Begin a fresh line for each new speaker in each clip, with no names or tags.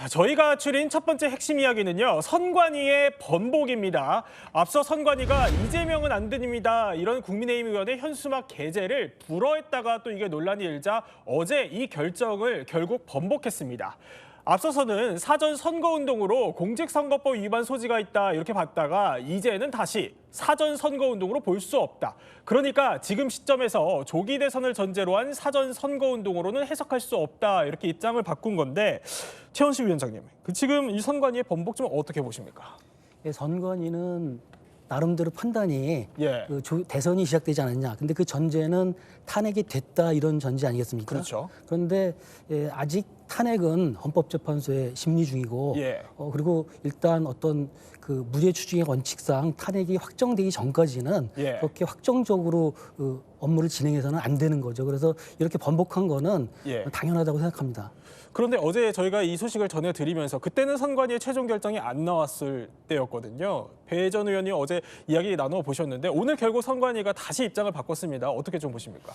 자, 저희가 추린 첫 번째 핵심 이야기는요. 선관위의 번복입니다. 앞서 선관위가 이재명은 안 됩니다. 이런 국민의힘 의원의 현수막 게재를 불허했다가 또 이게 논란이 일자 어제 이 결정을 결국 번복했습니다. 앞서서는 사전 선거운동으로 공직선거법 위반 소지가 있다 이렇게 봤다가 이제는 다시 사전 선거운동으로 볼 수 없다. 그러니까 지금 시점에서 조기 대선을 전제로 한 사전 선거운동으로는 해석할 수 없다 이렇게 입장을 바꾼 건데 최원식 위원장님, 그 지금 이 선관위의 번복 좀 어떻게 보십니까?
예, 선관위는 나름대로 판단이
예.
그 조- 대선이 시작되지 않았냐. 근데 그 전제는 탄핵이 됐다 이런 전제 아니겠습니까?
그렇죠.
그런데 예, 아직 탄핵은 헌법재판소에 심리 중이고
예.
어, 그리고 일단 어떤 그 무죄 추징의 원칙상 탄핵이 확정되기 전까지는
예.
그렇게 확정적으로 그 업무를 진행해서는 안 되는 거죠. 그래서 이렇게 번복한 거는
예.
당연하다고 생각합니다.
그런데 어제 저희가 이 소식을 전해드리면서 그때는 선관위의 최종 결정이 안 나왔을 때였거든요. 배 전 의원이 어제 이야기 나눠 보셨는데 오늘 결국 선관위가 다시 입장을 바꿨습니다. 어떻게 좀 보십니까?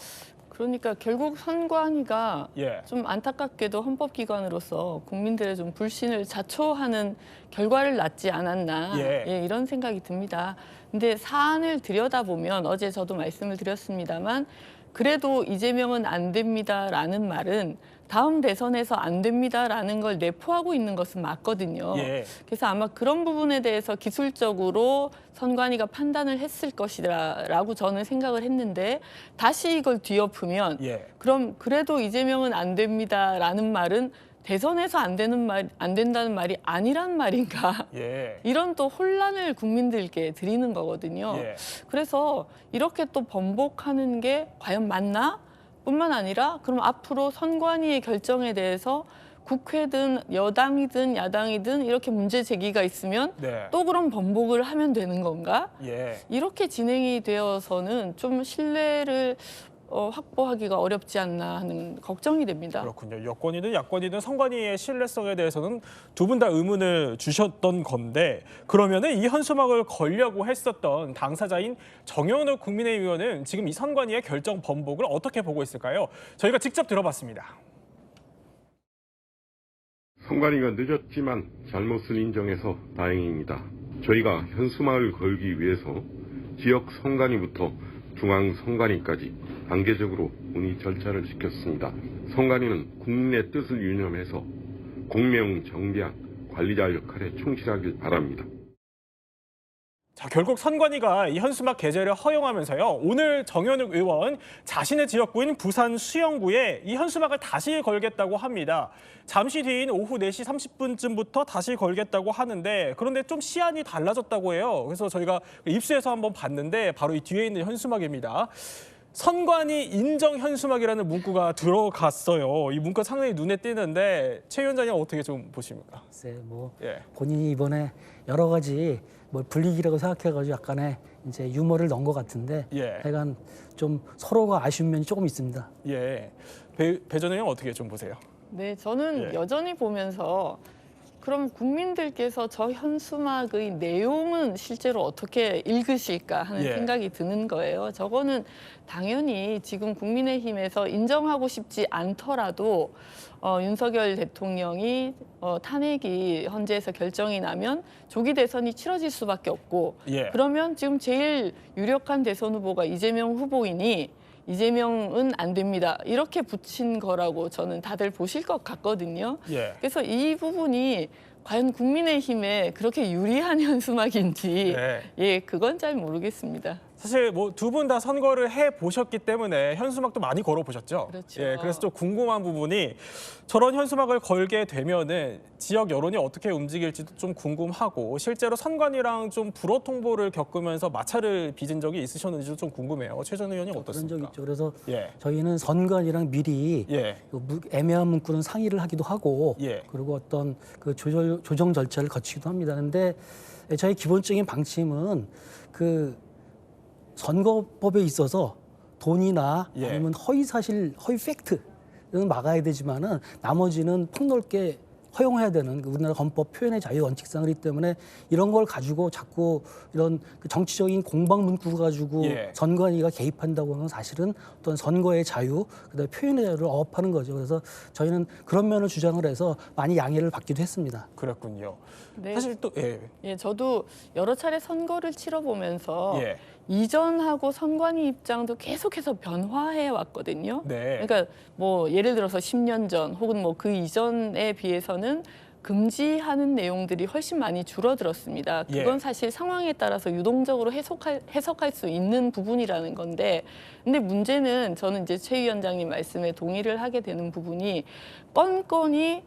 그러니까 결국 선관위가
예.
좀 안타깝게도 헌법기관으로서 국민들의 좀 불신을 자초하는 결과를 낳지 않았나
예.
예, 이런 생각이 듭니다. 근데 사안을 들여다보면 어제 저도 말씀을 드렸습니다만 그래도 이재명은 안 됩니다라는 말은 다음 대선에서 안 됩니다라는 걸 내포하고 있는 것은 맞거든요.
예.
그래서 아마 그런 부분에 대해서 기술적으로 선관위가 판단을 했을 것이라고 저는 생각을 했는데 다시 이걸 뒤엎으면
예.
그럼 그래도 이재명은 안 됩니다라는 말은 대선에서 안 되는 말 안 된다는 말이 아니란 말인가?
예.
이런 또 혼란을 국민들께 드리는 거거든요.
예.
그래서 이렇게 또 번복하는 게 과연 맞나? 뿐만 아니라 그럼 앞으로 선관위의 결정에 대해서 국회든 여당이든 야당이든 이렇게 문제 제기가 있으면
네.
또 그럼 번복을 하면 되는 건가?
예.
이렇게 진행이 되어서는 좀 신뢰를 어, 확보하기가 어렵지 않나 하는 걱정이 됩니다.
그렇군요. 여권이든 야권이든 선관위의 신뢰성에 대해서는 두 분 다 의문을 주셨던 건데 그러면은 이 현수막을 걸려고 했었던 당사자인 정현욱 국민의힘 의원은 지금 이 선관위의 결정 번복을 어떻게 보고 있을까요? 저희가 직접 들어봤습니다.
선관위가 늦었지만 잘못을 인정해서 다행입니다. 저희가 현수막을 걸기 위해서 지역 선관위부터 중앙 선관위까지 단계적으로 문의 절차를 지켰습니다. 선관위는 국민의 뜻을 유념해서 공명 정비한 관리자 역할에 충실하길 바랍니다.
자, 결국 선관위가 이 현수막 게재를 허용하면서요. 오늘 정현욱 의원 자신의 지역구인 부산 수영구에 이 현수막을 다시 걸겠다고 합니다. 잠시 뒤인 오후 4시 30분쯤부터 다시 걸겠다고 하는데 그런데 좀 시안이 달라졌다고 해요. 그래서 저희가 입수해서 한번 봤는데 바로 이 뒤에 있는 현수막입니다. 선관위 인정 현수막이라는 문구가 들어갔어요. 이 문구 상당히 눈에 띄는데 최 위원장님 어떻게 좀 보십니까?
글쎄 뭐
예.
본인이 이번에 여러 가지 뭐 불리기라고 생각해가지고 약간의 이제 유머를 넣은 것 같은데
예.
하여간 좀 서로가 아쉬운 면이 조금 있습니다.
예. 배, 배전 의원 어떻게 좀 보세요?
네, 저는
예.
여전히 보면서 그럼 국민들께서 저 현수막의 내용은 실제로 어떻게 읽으실까 하는
예.
생각이 드는 거예요. 저거는 당연히 지금 국민의힘에서 인정하고 싶지 않더라도 어, 윤석열 대통령이 어, 탄핵이 헌재에서 결정이 나면 조기 대선이 치러질 수밖에 없고
예.
그러면 지금 제일 유력한 대선 후보가 이재명 후보이니 이재명은 안 됩니다. 이렇게 붙인 거라고 저는 다들 보실 것 같거든요.
예.
그래서 이 부분이 과연 국민의힘에 그렇게 유리한 현수막인지
네.
예, 그건 잘 모르겠습니다.
사실 뭐 두 분 다 선거를 해 보셨기 때문에 현수막도 많이 걸어 보셨죠.
그렇죠.
예, 그래서 좀 궁금한 부분이 저런 현수막을 걸게 되면은 지역 여론이 어떻게 움직일지도 좀 궁금하고 실제로 선관위랑 좀 불어 통보를 겪으면서 마찰을 빚은 적이 있으셨는지도 좀 궁금해요. 최전 의원님
그런 적
어떻습니까?
있죠. 그래서
예.
저희는 선관이랑 미리
예.
그 무- 애매한 문구는 상의를 하기도 하고
예.
그리고 어떤 그 조절, 조정 절차를 거치기도 합니다. 근데 저희 기본적인 방침은 그 선거법에 있어서 돈이나
예.
아니면 허위 사실, 허위 팩트는 막아야 되지만은 나머지는 폭넓게 허용해야 되는 그 우리나라 헌법 표현의 자유 원칙상이기 때문에 이런 걸 가지고 자꾸 이런 그 정치적인 공방 문구 가지고
예.
선관위가 개입한다고 하는 건 사실은 어떤 선거의 자유, 그다음에 표현의 자유를 억압하는 거죠. 그래서 저희는 그런 면을 주장을 해서 많이 양해를 받기도 했습니다.
그랬군요.
네.
사실 또 예.
예, 저도 여러 차례 선거를 치러 보면서
예.
이전하고 선관위 입장도 계속해서 변화해 왔거든요.
네.
그러니까 뭐 예를 들어서 10년 전 혹은 뭐 그 이전에 비해서는 금지하는 내용들이 훨씬 많이 줄어들었습니다.
예.
그건 사실 상황에 따라서 유동적으로 해석할, 해석할 수 있는 부분이라는 건데, 근데 문제는 저는 이제 최 위원장님 말씀에 동의를 하게 되는 부분이 건건이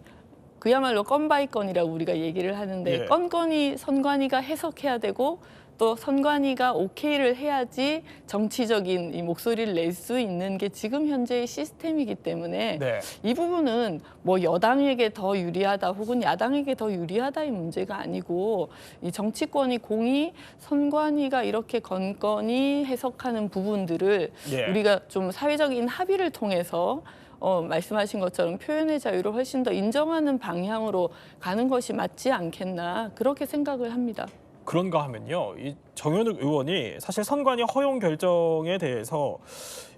그야말로 건바이 건이라고 우리가 얘기를 하는데
예.
건건이 선관위가 해석해야 되고 또 선관위가 오케이를 해야지 정치적인 이 목소리를 낼 수 있는 게 지금 현재의 시스템이기 때문에
네.
이 부분은 뭐 여당에게 더 유리하다 혹은 야당에게 더 유리하다의 문제가 아니고 이 정치권이 공이 선관위가 이렇게 건건히 해석하는 부분들을
예.
우리가 좀 사회적인 합의를 통해서 어, 말씀하신 것처럼 표현의 자유를 훨씬 더 인정하는 방향으로 가는 것이 맞지 않겠나 그렇게 생각을 합니다.
그런가 하면요. 이 정현욱 의원이 사실 선관위 허용 결정에 대해서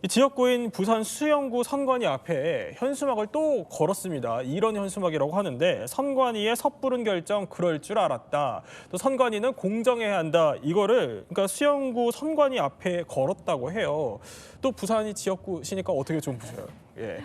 이 지역구인 부산 수영구 선관위 앞에 현수막을 또 걸었습니다. 이런 현수막이라고 하는데 선관위의 섣부른 결정 그럴 줄 알았다. 또 선관위는 공정해야 한다. 이거를 그러니까 수영구 선관위 앞에 걸었다고 해요. 또 부산이 지역구시니까 어떻게 좀 보세요? 예.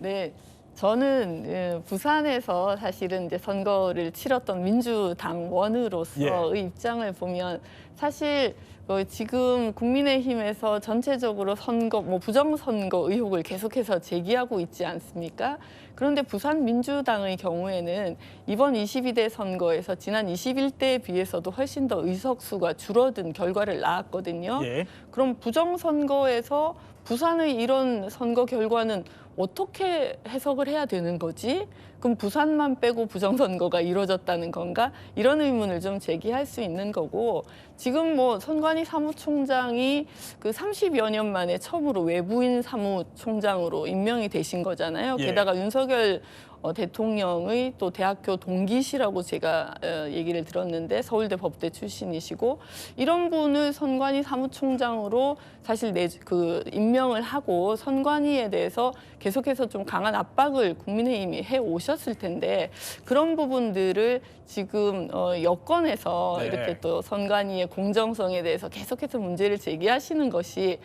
네. 저는 예, 부산에서 사실은 이제 선거를 치렀던 민주당원으로서의 입장을 보면 사실 어, 지금 국민의힘에서 전체적으로 선거 뭐 부정선거 의혹을 계속해서 제기하고 있지 않습니까? 그런데 부산 민주당의 경우에는 이번 22대 선거에서 지난 21대에 비해서도 훨씬 더 의석수가 줄어든 결과를 낳았거든요.
예.
그럼 부정선거에서 부산의 이런 선거 결과는 어떻게 해석을 해야 되는 거지? 그럼 부산만 빼고 부정선거가 이루어졌다는 건가? 이런 의문을 좀 제기할 수 있는 거고 지금 뭐 선관위 사무총장이 그 30여 년 만에 처음으로 외부인 사무총장으로 임명이 되신 거잖아요.
예.
게다가 윤석열 어, 대통령의 또 대학교 동기시라고 제가 어, 얘기를 들었는데 서울대 법대 출신이시고 이런 분을 선관위 사무총장으로 사실 내, 그 임명을 하고 선관위에 대해서 계속해서 좀 강한 압박을 국민의힘이 해 오셨을 텐데 그런 부분들을 지금 어, 여권에서
네.
이렇게 또 선관위의 공정성에 대해서 계속해서 문제를 제기하시는 것이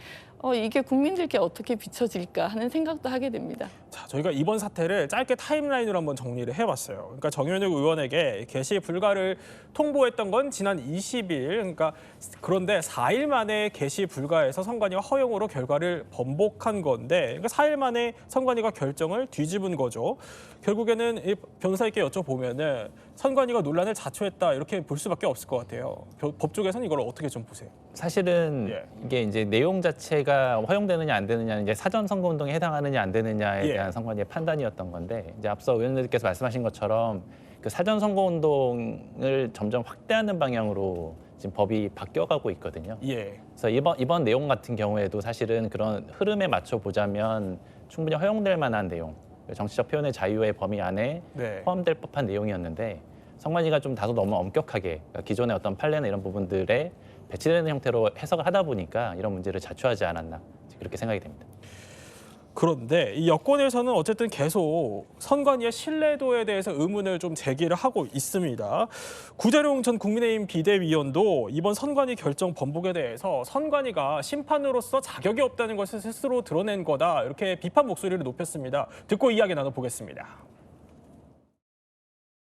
어, 이게 국민들께 어떻게 비춰질까 하는 생각도 하게 됩니다.
자, 저희가 이번 사태를 짧게 타임라인으로 한번 정리를 해봤어요. 그러니까 정현욱 의원에게 게시 불가를 통보했던 건 지난 20일, 그러니까 그런데 4일 만에 게시 불가해서 선관위가 허용으로 결과를 번복한 건데, 그러니까 4일 만에 선관위가 결정을 뒤집은 거죠. 결국에는 이 변호사에게 여쭤보면은 선관위가 논란을 자초했다 이렇게 볼 수밖에 없을 것 같아요. 법- 법 쪽에서는 이걸 어떻게 좀 보세요?
사실은
예.
이게 이제 내용 자체가 허용되느냐 안 되느냐는 이제 사전 선거 운동에 해당하느냐 안 되느냐에
예.
대한 선관위의 판단이었던 건데 이제 앞서 의원님들께서 말씀하신 것처럼 그 사전 선거 운동을 점점 확대하는 방향으로 지금 법이 바뀌어가고 있거든요.
예.
그래서 이번 이번 내용 같은 경우에도 사실은 그런 흐름에 맞춰 보자면 충분히 허용될 만한 내용, 정치적 표현의 자유의 범위 안에
네.
포함될 법한 내용이었는데 성관위가 좀 다소 너무 엄격하게 그러니까 기존의 어떤 판례나 이런 부분들에 배치되는 형태로 해석을 하다 보니까 이런 문제를 자초하지 않았나 그렇게 생각이 됩니다.
그런데 이 여권에서는 어쨌든 계속 선관위의 신뢰도에 대해서 의문을 좀 제기를 하고 있습니다. 구재룡 전 국민의힘 비대위원도 이번 선관위 결정 번복에 대해서 선관위가 심판으로서 자격이 없다는 것을 스스로 드러낸 거다 이렇게 비판 목소리를 높였습니다. 듣고 이야기 나눠보겠습니다.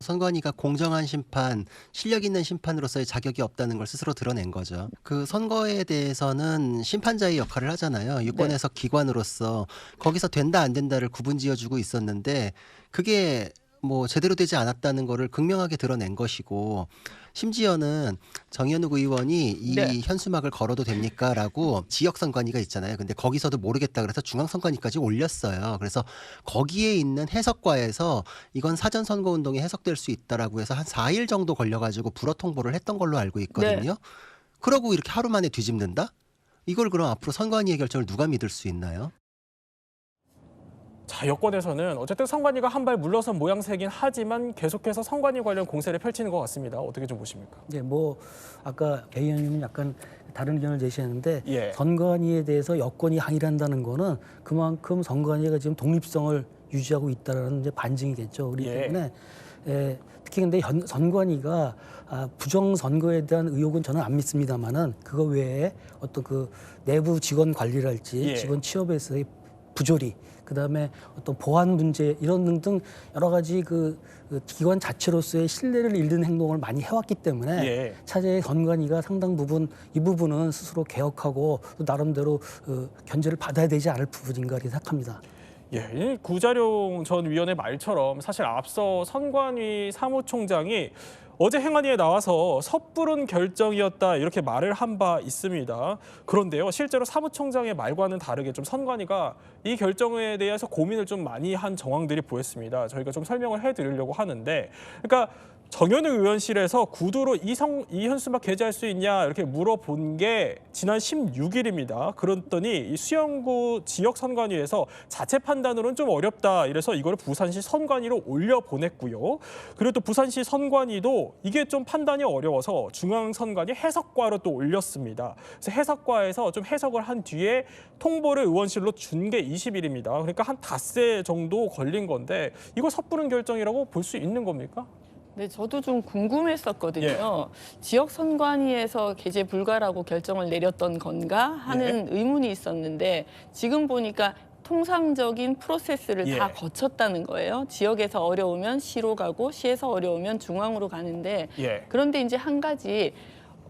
선관위가 공정한 심판, 실력 있는 심판으로서의 자격이 없다는 걸 스스로 드러낸 거죠. 그 선거에 대해서는 심판자의 역할을 하잖아요. 유권에서 기관으로서 거기서 된다 안 된다를 구분 지어주고 있었는데 그게 뭐 제대로 되지 않았다는 거를 극명하게 드러낸 것이고 심지어는 정현욱 의원이 이
네.
현수막을 걸어도 됩니까라고 지역 선관위가 있잖아요. 근데 거기서도 모르겠다 그래서 중앙 선관위까지 올렸어요. 그래서 거기에 있는 해석과에서 이건 사전 선거 운동에 해석될 수 있다라고 해서 한 4일 정도 걸려 가지고 불어 통보를 했던 걸로 알고 있거든요. 그러고 이렇게 하루 만에 뒤집는다? 이걸 그럼 앞으로 선관위의 결정을 누가 믿을 수 있나요?
자 여권에서는 어쨌든 선관위가 한 발 물러선 모양새긴 하지만 계속해서 선관위 관련 공세를 펼치는 것 같습니다. 어떻게 좀 보십니까?
네, 뭐 아까 배 의원님은 약간 다른 의견을 제시했는데
예.
선관위에 대해서 여권이 항의를 한다는 거는 그만큼 선관위가 지금 독립성을 유지하고 있다는 이제 반증이겠죠. 그렇기
예.
때문에 에, 특히 근데 현, 선관위가 아, 부정 선거에 대한 의혹은 저는 안 믿습니다만은 그거 외에 어떤 그 내부 직원 관리랄지
예.
직원 취업에서의 부조리 그 다음에 어떤 보안 문제 이런 등등 여러 가지 그, 그 기관 자체로서의 신뢰를 잃는 행동을 많이 해왔기 때문에
예.
차제의 선관위가 상당 부분 이 부분은 스스로 개혁하고 또 나름대로 어, 견제를 받아야 되지 않을 부분인가 이렇게 생각합니다.
예, 이 구자룡 전 위원의 말처럼 사실 앞서 선관위 사무총장이 어제 행안위에 나와서 섣부른 결정이었다 이렇게 말을 한 바 있습니다. 그런데요, 실제로 사무총장의 말과는 다르게 좀 선관위가 이 결정에 대해서 고민을 좀 많이 한 정황들이 보였습니다. 저희가 좀 설명을 해드리려고 하는데, 그러니까 정현우 의원실에서 구두로 이성 이현수막 게재할 수 있냐 이렇게 물어본 게 지난 16일입니다. 그랬더니 이 수영구 지역 선관위에서 자체 판단으로는 좀 어렵다. 이래서 이거를 부산시 선관위로 올려 보냈고요. 그리고 또 부산시 선관위도 이게 좀 판단이 어려워서 중앙 선관위 해석과로 또 올렸습니다. 그래서 해석과에서 좀 해석을 한 뒤에 통보를 의원실로 준 게 20일입니다. 그러니까 한 닷새 정도 걸린 건데 이거 섣부른 결정이라고 볼 수 있는 겁니까?
네, 저도 좀 궁금했었거든요.
예.
지역 선관위에서 개재 불가라고 결정을 내렸던 건가 하는
예.
의문이 있었는데 지금 보니까 통상적인 프로세스를
예.
다 거쳤다는 거예요. 지역에서 어려우면 시로 가고 시에서 어려우면 중앙으로 가는데
예.
그런데 이제 한 가지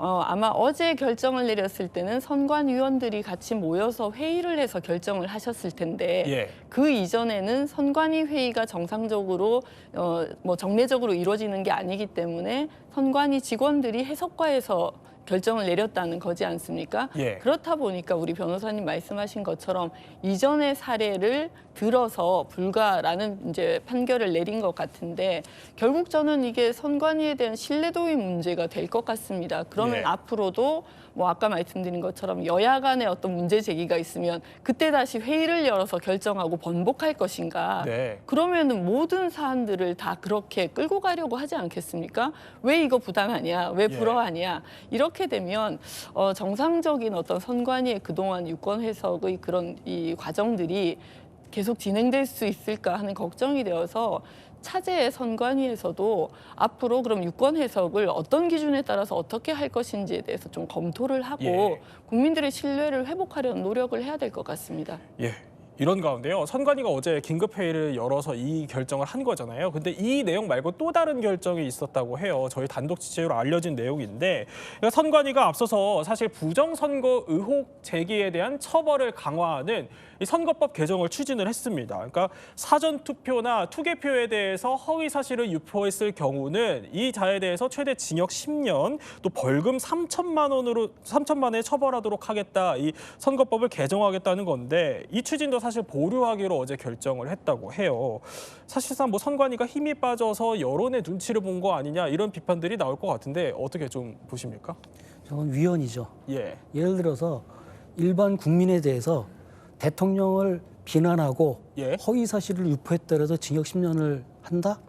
어, 아마 어제 결정을 내렸을 때는 선관위원들이 같이 모여서 회의를 해서 결정을 하셨을 텐데
예.
그 이전에는 선관위 회의가 정상적으로 어, 뭐 정례적으로 이루어지는 게 아니기 때문에 선관위 직원들이 해석과에서 결정을 내렸다는 거지 않습니까?
예.
그렇다 보니까 우리 변호사님 말씀하신 것처럼 이전의 사례를 들어서 불가라는 이제 판결을 내린 것 같은데 결국 저는 이게 선관위에 대한 신뢰도의 문제가 될 것 같습니다. 그러면
예.
앞으로도 뭐 아까 말씀드린 것처럼 여야 간의 어떤 문제 제기가 있으면 그때 다시 회의를 열어서 결정하고 번복할 것인가?
네.
그러면은 모든 사안들을 다 그렇게 끌고 가려고 하지 않겠습니까? 왜 이거 부당하냐? 왜
예.
불허하냐? 이렇게 되면 어, 정상적인 어떤 선관위의 그동안 유권 해석의 그런 이 과정들이 계속 진행될 수 있을까 하는 걱정이 되어서 차제의 선관위에서도 앞으로 그럼 유권 해석을 어떤 기준에 따라서 어떻게 할 것인지에 대해서 좀 검토를 하고
예.
국민들의 신뢰를 회복하려는 노력을 해야 될 것 같습니다.
예. 이런 가운데요. 선관위가 어제 긴급 회의를 열어서 이 결정을 한 거잖아요. 근데 이 내용 말고 또 다른 결정이 있었다고 해요. 저희 단독 지체로 알려진 내용인데 그러니까 선관위가 앞서서 사실 부정 선거 의혹 제기에 대한 처벌을 강화하는 이 선거법 개정을 추진을 했습니다. 그러니까 사전 투표나 투개표에 대해서 허위 사실을 유포했을 경우는 이 자에 대해서 최대 징역 10년 또 벌금 3천만 원으로 3천만 원에 처벌하도록 하겠다. 이 선거법을 개정하겠다는 건데 이 추진도 사실 보류하기로 어제 결정을 했다고 해요. 사실상 뭐 선관위가 힘이 빠져서 여론의 눈치를 본 거 아니냐 이런 비판들이 나올 것 같은데 어떻게 좀 보십니까?
저건 위헌이죠.
예.
예를 들어서 일반 국민에 대해서 대통령을 비난하고
예.
허위 사실을 유포했다 해서 징역 10년을 한다?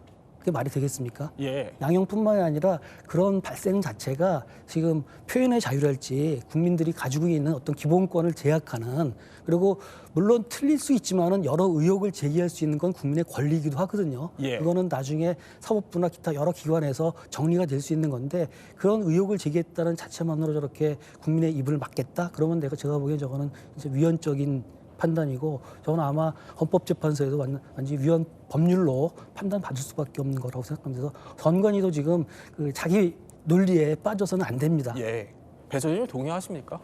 그게 말이 되겠습니까?
예.
양형뿐만이 아니라 그런 발생 자체가 지금 표현의 자유랄지 국민들이 가지고 있는 어떤 기본권을 제약하는 그리고 물론 틀릴 수 있지만은 여러 의혹을 제기할 수 있는 건 국민의 권리이기도 하거든요.
예.
그거는 나중에 사법부나 기타 여러 기관에서 정리가 될 수 있는 건데 그런 의혹을 제기했다는 자체만으로 저렇게 국민의 입을 막겠다? 그러면 내가 제가 보기엔 저거는 이제 위헌적인 판단이고 저는 아마 헌법재판소에도 완- 완전히 위헌 법률로 판단 받을 수밖에 없는 거라고 생각합니다. 그래서 선관위도 지금 그 자기 논리에 빠져서는 안 됩니다.
예. 배조님 동의하십니까?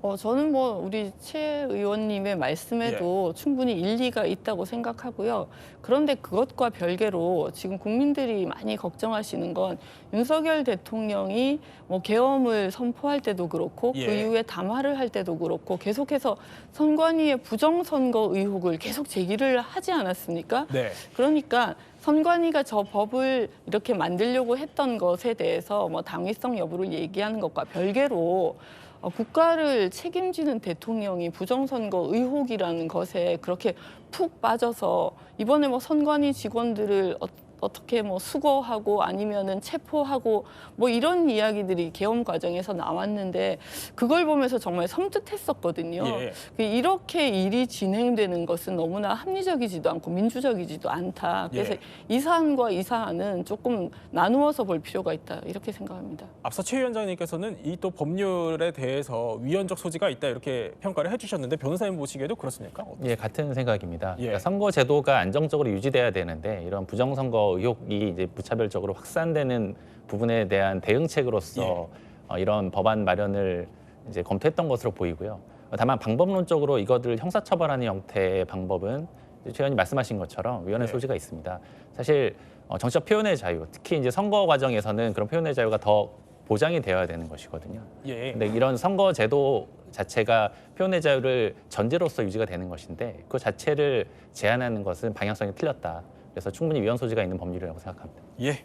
어, 저는 뭐 우리 최 의원님의 말씀에도 충분히 일리가 있다고 생각하고요. 그런데 그것과 별개로 지금 국민들이 많이 걱정하시는 건 윤석열 대통령이 뭐 계엄을 선포할 때도 그렇고 그
예.
이후에 담화를 할 때도 그렇고 계속해서 선관위의 부정선거 의혹을 계속 제기를 하지 않았습니까?
네.
그러니까 선관위가 저 법을 이렇게 만들려고 했던 것에 대해서 뭐 당위성 여부를 얘기하는 것과 별개로 어, 국가를 책임지는 대통령이 부정선거 의혹이라는 것에 그렇게 푹 빠져서 이번에 뭐 선관위 직원들을 어, 어떻게 뭐 수거하고 아니면은 체포하고 뭐 이런 이야기들이 계엄 과정에서 나왔는데 그걸 보면서 정말 섬뜩했었거든요.
예.
그 이렇게 일이 진행되는 것은 너무나 합리적이지도 않고 민주적이지도 않다. 그래서
예.
이 사안과 이 사안은 조금 나누어서 볼 필요가 있다. 이렇게 생각합니다.
앞서 최 위원장님께서는 이 또 법률에 대해서 위헌적 소지가 있다 이렇게 평가를 해주셨는데 변호사님 보시기에도 그렇습니까?
예, 같은 생각입니다.
예.
그러니까 선거 제도가 안정적으로 유지돼야 되는데 이런 부정선거 의혹이 이제 무차별적으로 확산되는 부분에 대한 대응책으로서
예.
어, 이런 법안 마련을 이제 검토했던 것으로 보이고요. 다만 방법론적으로 이것을 형사처벌하는 형태의 방법은 최 의원님 말씀하신 것처럼 위헌의
네.
소지가 있습니다. 사실 어, 정치적 표현의 자유, 특히 이제 선거 과정에서는 그런 표현의 자유가 더 보장이 되어야 되는 것이거든요.
예.
근데 이런 선거 제도 자체가 표현의 자유를 전제로서 유지가 되는 것인데 그 자체를 제한하는 것은 방향성이 틀렸다. 그래서 충분히 위헌 소지가 있는 법률이라고 생각합니다.
예.